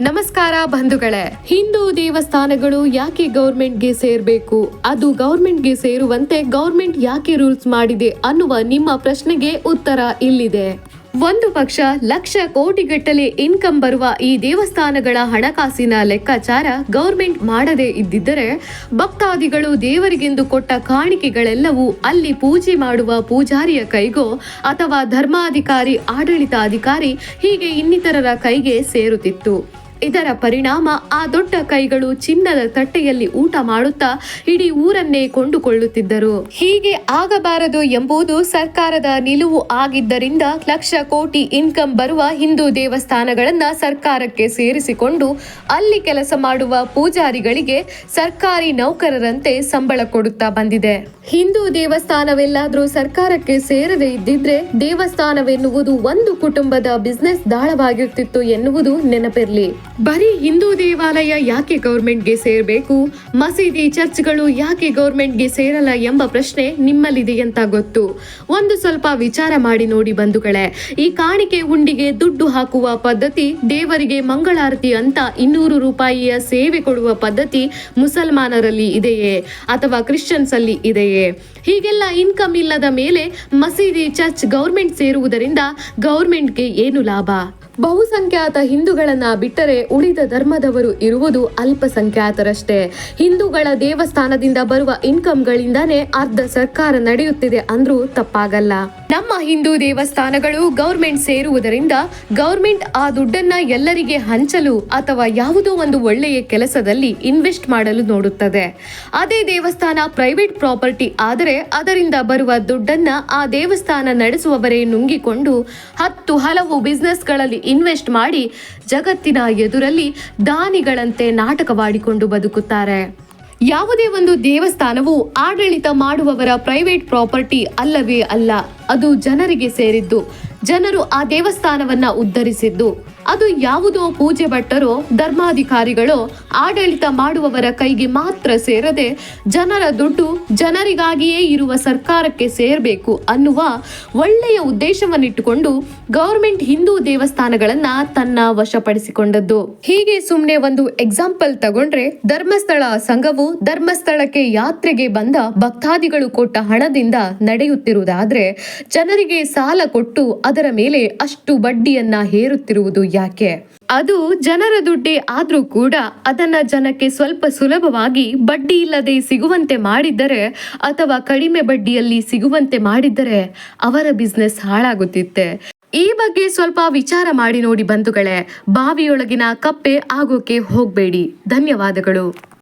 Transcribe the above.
ನಮಸ್ಕಾರ ಬಂಧುಗಳೇ. ಹಿಂದೂ ದೇವಸ್ಥಾನಗಳು ಯಾಕೆ ಗೌರ್ಮೆಂಟ್ಗೆ ಸೇರ್ಬೇಕು? ಅದು ಗೌರ್ಮೆಂಟ್ಗೆ ಸೇರುವಂತೆ ಗೌರ್ಮೆಂಟ್ ಯಾಕೆ ರೂಲ್ಸ್ ಮಾಡಿದೆ ಅನ್ನುವ ನಿಮ್ಮ ಪ್ರಶ್ನೆಗೆ ಉತ್ತರ ಇಲ್ಲಿದೆ. ಒಂದು ಪಕ್ಷ ಲಕ್ಷ ಕೋಟಿಗಟ್ಟಲೆ ಇನ್ಕಮ್ ಬರುವ ಈ ದೇವಸ್ಥಾನಗಳ ಹಣಕಾಸಿನ ಲೆಕ್ಕಾಚಾರ ಗೌರ್ಮೆಂಟ್ ಮಾಡದೇ ಇದ್ದಿದ್ದರೆ ಭಕ್ತಾದಿಗಳು ದೇವರಿಗೆಂದು ಕೊಟ್ಟ ಕಾಣಿಕೆಗಳೆಲ್ಲವೂ ಅಲ್ಲಿ ಪೂಜೆ ಮಾಡುವ ಪೂಜಾರಿಯ ಕೈಗೋ ಅಥವಾ ಧರ್ಮಾಧಿಕಾರಿ, ಆಡಳಿತಾಧಿಕಾರಿ ಹೀಗೆ ಇನ್ನಿತರರ ಕೈಗೆ ಸೇರುತ್ತಿತ್ತು. ಇದರ ಪರಿಣಾಮ ಆ ದೊಡ್ಡ ಕೈಗಳು ಚಿನ್ನದ ತಟ್ಟೆಯಲ್ಲಿ ಊಟ ಮಾಡುತ್ತಾ ಇಡೀ ಊರನ್ನೇ ಕೊಂಡುಕೊಳ್ಳುತ್ತಿದ್ದರು. ಹೀಗೆ ಆಗಬಾರದು ಎಂಬುದು ಸರ್ಕಾರದ ನಿಲುವು ಆಗಿದ್ದರಿಂದ ಲಕ್ಷ ಕೋಟಿ ಇನ್ಕಮ್ ಬರುವ ಹಿಂದೂ ದೇವಸ್ಥಾನಗಳನ್ನ ಸರ್ಕಾರಕ್ಕೆ ಸೇರಿಸಿಕೊಂಡು ಅಲ್ಲಿ ಕೆಲಸ ಮಾಡುವ ಪೂಜಾರಿಗಳಿಗೆ ಸರ್ಕಾರಿ ನೌಕರರಂತೆ ಸಂಬಳ ಕೊಡುತ್ತಾ ಬಂದಿದೆ. ಹಿಂದೂ ದೇವಸ್ಥಾನವೆಲ್ಲಾದರೂ ಸರ್ಕಾರಕ್ಕೆ ಸೇರದೇ ಇದ್ದಿದ್ರೆ ದೇವಸ್ಥಾನವೆನ್ನುವುದು ಒಂದು ಕುಟುಂಬದ ಬಿಸ್ನೆಸ್ ದಾಳವಾಗಿರುತ್ತಿತ್ತು ಎನ್ನುವುದು ನೆನಪಿರ್ಲಿ. ಬರೀ ಹಿಂದೂ ದೇವಾಲಯ ಯಾಕೆ ಗೌರ್ಮೆಂಟ್ಗೆ ಸೇರಬೇಕು? ಮಸೀದಿ, ಚರ್ಚ್ಗಳು ಯಾಕೆ ಗೌರ್ಮೆಂಟ್ಗೆ ಸೇರಲ್ಲ ಎಂಬ ಪ್ರಶ್ನೆ ನಿಮ್ಮಲ್ಲಿದೆ ಅಂತ ಗೊತ್ತು. ಒಂದು ಸ್ವಲ್ಪ ವಿಚಾರ ಮಾಡಿ ನೋಡಿ ಬಂಧುಗಳೇ, ಈ ಕಾಣಿಕೆ ಹುಂಡಿಗೆ ದುಡ್ಡು ಹಾಕುವ ಪದ್ಧತಿ, ದೇವರಿಗೆ ಮಂಗಳಾರತಿ ಅಂತ ಇನ್ನೂರು ರೂಪಾಯಿಯ ಸೇವೆ ಕೊಡುವ ಪದ್ಧತಿ ಮುಸಲ್ಮಾನರಲ್ಲಿ ಇದೆಯೇ ಅಥವಾ ಕ್ರಿಶ್ಚಿಯನ್ಸ್ ಅಲ್ಲಿ ಇದೆಯೇ? ಹೀಗೆಲ್ಲ ಇನ್ಕಮ್ ಇಲ್ಲದ ಮೇಲೆ ಮಸೀದಿ, ಚರ್ಚ್ ಗೌರ್ಮೆಂಟ್ ಸೇರುವುದರಿಂದ ಗೌರ್ಮೆಂಟ್ಗೆ ಏನು ಲಾಭ? ಬಹುಸಂಖ್ಯಾತ ಹಿಂದೂಗಳನ್ನ ಬಿಟ್ಟರೆ ಉಳಿದ ಧರ್ಮದವರು ಇರುವುದು ಅಲ್ಪಸಂಖ್ಯಾತರಷ್ಟೇ. ಹಿಂದೂಗಳ ದೇವಸ್ಥಾನದಿಂದ ಬರುವ ಇನ್ಕಮ್ಗಳಿಂದಾನೇ ಅರ್ಧ ಸರ್ಕಾರ ನಡೆಯುತ್ತಿದೆ ಅಂದ್ರೂ ತಪ್ಪಾಗಲ್ಲ. ನಮ್ಮ ಹಿಂದೂ ದೇವಸ್ಥಾನಗಳು ಗೌರ್ಮೆಂಟ್ ಸೇರುವುದರಿಂದ ಗೌರ್ಮೆಂಟ್ ಆ ದುಡ್ಡನ್ನ ಎಲ್ಲರಿಗೆ ಹಂಚಲು ಅಥವಾ ಯಾವುದೋ ಒಂದು ಒಳ್ಳೆಯ ಕೆಲಸದಲ್ಲಿ ಇನ್ವೆಸ್ಟ್ ಮಾಡಲು ನೋಡುತ್ತದೆ. ಅದೇ ದೇವಸ್ಥಾನ ಪ್ರೈವೇಟ್ ಪ್ರಾಪರ್ಟಿ ಆದರೆ ಅದರಿಂದ ಬರುವ ದುಡ್ಡನ್ನ ಆ ದೇವಸ್ಥಾನ ನಡೆಸುವವರೇ ನುಂಗಿಕೊಂಡು ಹತ್ತು ಹಲವು ಬಿಸ್ನೆಸ್ಗಳಲ್ಲಿ ಇನ್ವೆಸ್ಟ್ ಮಾಡಿ ಜಗತ್ತಿನ ಎದುರಲ್ಲಿ ದಾನಿಗಳಂತೆ ನಾಟಕವಾಡಿಕೊಂಡು ಬದುಕುತ್ತಾರೆ. ಯಾವುದೇ ಒಂದು ದೇವಸ್ಥಾನವು ಆಡಳಿತ ಮಾಡುವವರ ಪ್ರೈವೇಟ್ ಪ್ರಾಪರ್ಟಿ ಅಲ್ಲವೇ ಅಲ್ಲ, ಅದು ಜನರಿಗೆ ಸೇರಿದ್ದು. ಜನರು ಆ ದೇವಸ್ಥಾನವನ್ನ ಉದ್ಧರಿಸಿದ್ದು. ಅದು ಯಾವುದೋ ಪೂಜೆ ಭಟ್ಟರೋ, ಧರ್ಮಾಧಿಕಾರಿಗಳೋ ಆಡಳಿತ ಮಾಡುವವರ ಕೈಗೆ ಮಾತ್ರ ಸೇರದೆ ಜನರ ದುಡ್ಡು ಜನರಿಗಾಗಿಯೇ ಇರುವ ಸರ್ಕಾರಕ್ಕೆ ಸೇರಬೇಕು ಅನ್ನುವ ಒಳ್ಳೆಯ ಉದ್ದೇಶವನ್ನಿಟ್ಟುಕೊಂಡು ಗೌರ್ಮೆಂಟ್ ಹಿಂದೂ ದೇವಸ್ಥಾನಗಳನ್ನ ತನ್ನ ವಶಪಡಿಸಿಕೊಂಡದ್ದು. ಹೀಗೆ ಸುಮ್ಮನೆ ಒಂದು ಎಕ್ಸಾಂಪಲ್ ತಗೊಂಡ್ರೆ ಧರ್ಮಸ್ಥಳ ಸಂಘವು ಧರ್ಮಸ್ಥಳಕ್ಕೆ ಯಾತ್ರೆಗೆ ಬಂದ ಭಕ್ತಾದಿಗಳು ಕೊಟ್ಟ ಹಣದಿಂದ ನಡೆಯುತ್ತಿರುವುದಾದ್ರೆ ಜನರಿಗೆ ಸಾಲ ಕೊಟ್ಟು ಅದರ ಮೇಲೆ ಅಷ್ಟು ಬಡ್ಡಿಯನ್ನ ಹೇರುತ್ತಿರುವುದು ಯಾಕೆ? ಅದು ಜನರ ದುಡ್ಡೇ ಆದ್ರೂ ಕೂಡ ಅದನ್ನ ಜನಕ್ಕೆ ಸ್ವಲ್ಪ ಸುಲಭವಾಗಿ ಬಡ್ಡಿ ಇಲ್ಲದೆ ಸಿಗುವಂತೆ ಮಾಡಿದ್ದರೆ ಅಥವಾ ಕಡಿಮೆ ಬಡ್ಡಿಯಲ್ಲಿ ಸಿಗುವಂತೆ ಮಾಡಿದ್ದರೆ ಅವರ ಬಿಸ್ನೆಸ್ ಹಾಳಾಗುತ್ತಿತ್ತೆ. ಈ ಬಗ್ಗೆ ಸ್ವಲ್ಪ ವಿಚಾರ ಮಾಡಿ ನೋಡಿ ಬಂಧುಗಳೇ, ಬಾವಿಯೊಳಗಿನ ಕಪ್ಪೆ ಆಗೋಕೆ ಹೋಗ್ಬೇಡಿ. ಧನ್ಯವಾದಗಳು.